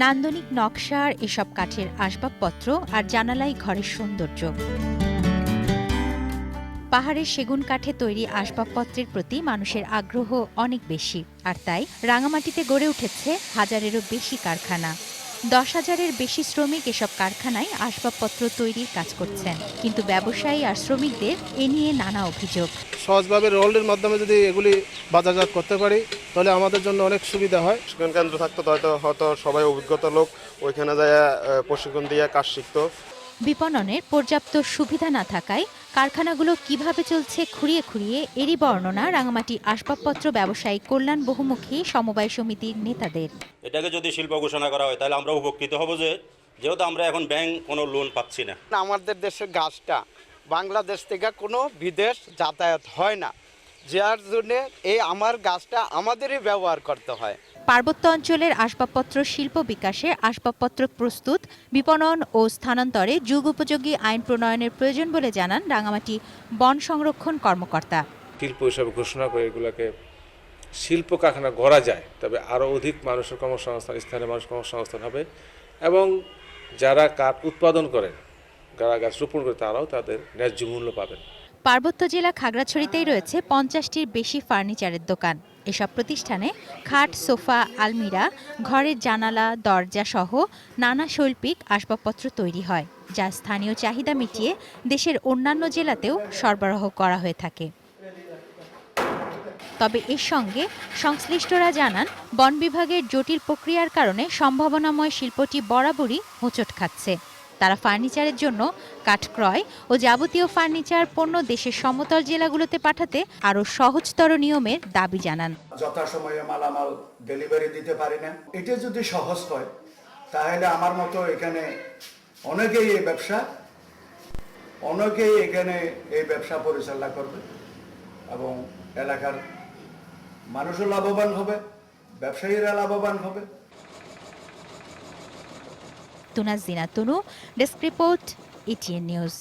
নান্দনিক নকশার এসব কাঠের আসবাবপত্র আর জানালাই ঘরের সৌন্দর্য। পাহাড়ের সেগুন কাঠে তৈরি আসবাবপত্রের প্রতি মানুষের আগ্রহ অনেক বেশি, আর তাই রাঙামাটিতে গড়ে উঠেছে হাজারেরও বেশি কারখানা। দশ হাজারের বেশি শ্রমিক এসব কারখানায় আসবাবপত্র তৈরির কাজ করছেন। কিন্তু ব্যবসায়ী আর শ্রমিকদের এ নিয়ে নানা অভিযোগ। সহজভাবে রোলের মাধ্যমে যদি এগুলি বাজারজাত করতে পারি তাহলে আমাদের জন্য অনেক সুবিধা হয়। প্রশিক্ষণ কেন্দ্র থাকতো হয়তো হয়তো সবাই অভিজ্ঞতা লোক ওইখানে যায় প্রশিক্ষণ দিয়ে কাজ শিখতো। বিপণনের পর্যাপ্ত সুবিধা না থাকায় কারখানাগুলো কীভাবে চলছে খুঁড়িয়ে খুঁড়িয়ে এরই বর্ণনা রাঙামাটি আসবাবপত্র ব্যবসায়ী কল্যাণ বহুমুখী সমবায় সমিতির নেতাদের। এটাকে যদি শিল্প ঘোষণা করা হয় তাহলে আমরা উপকৃত হব যে যেহেতু আমরা এখন ব্যাংক কোনো লোন পাচ্ছি না আমাদের দেশের গাছটা বাংলাদেশ থেকে কোনো বিদেশ যাতায়াত হয় না। যার জন্যে এই আমার গাছটা আমাদেরই ব্যবহার করতে হয়। পার্বত্য অঞ্চলের আসবাবপত্র শিল্প বিকাশে আসবাবপত্র প্রস্তুত বিপণন ও স্থানান্তরে যুগ উপযোগী আইন প্রণয়নের প্রয়োজন বলে জানান রাঙামাটি বন সংরক্ষণ কর্মকর্তা। শিল্প হিসাবে ঘোষণা করে এগুলোকে শিল্প কারখানা গড়া যায় তবে আরও অধিক মানুষের কর্মসংস্থান স্থানীয় মানুষ কর্মসংস্থান হবে এবং যারা কাঠ উৎপাদন করেন যারা গাছ রোপণ করে তারাও তাদের ন্যায্য মূল্য পাবেন। পার্বত্য জেলা খাগড়াছড়িতেই রয়েছে পঞ্চাশটির বেশি ফার্নিচারের দোকান। এসব প্রতিষ্ঠানে খাট, সোফা, আলমিরা, ঘরের জানালা দরজা সহ নানা শৈল্পিক আসবাবপত্র তৈরি হয়, যা স্থানীয় চাহিদা মিটিয়ে দেশের অন্যান্য জেলাতেও সরবরাহ করা হয়ে থাকে। তবে এর সঙ্গে সংশ্লিষ্টরা জানান, বন বিভাগের জটিল প্রক্রিয়ার কারণে সম্ভাবনাময় শিল্পটি বরাবরই হোঁচট খাচ্ছে। তারা ফার্নিচারের জন্য কাঠ ক্রয় ও যাবতীয় ফার্নিচার, পণ্য দেশের সমতল জেলাগুলোতে পাঠাতে আরও সহজতর নিয়মের দাবি জানান। যথাসময়ে মালামাল ডেলিভারি দিতে পারি না। এটা যদি সহজ হয়, তাহলে আমার মতো এখানে অনেকেই এই ব্যবসা, অনেকেই এখানে এই ব্যবসা পরিচালনা করবে এবং এলাকার মানুষও লাভবান হবে, ব্যবসায়ীরা লাভবান হবে। তুনাজ দিনা তুনু ডেস্ক রিপোর্ট এটিএন নিউজ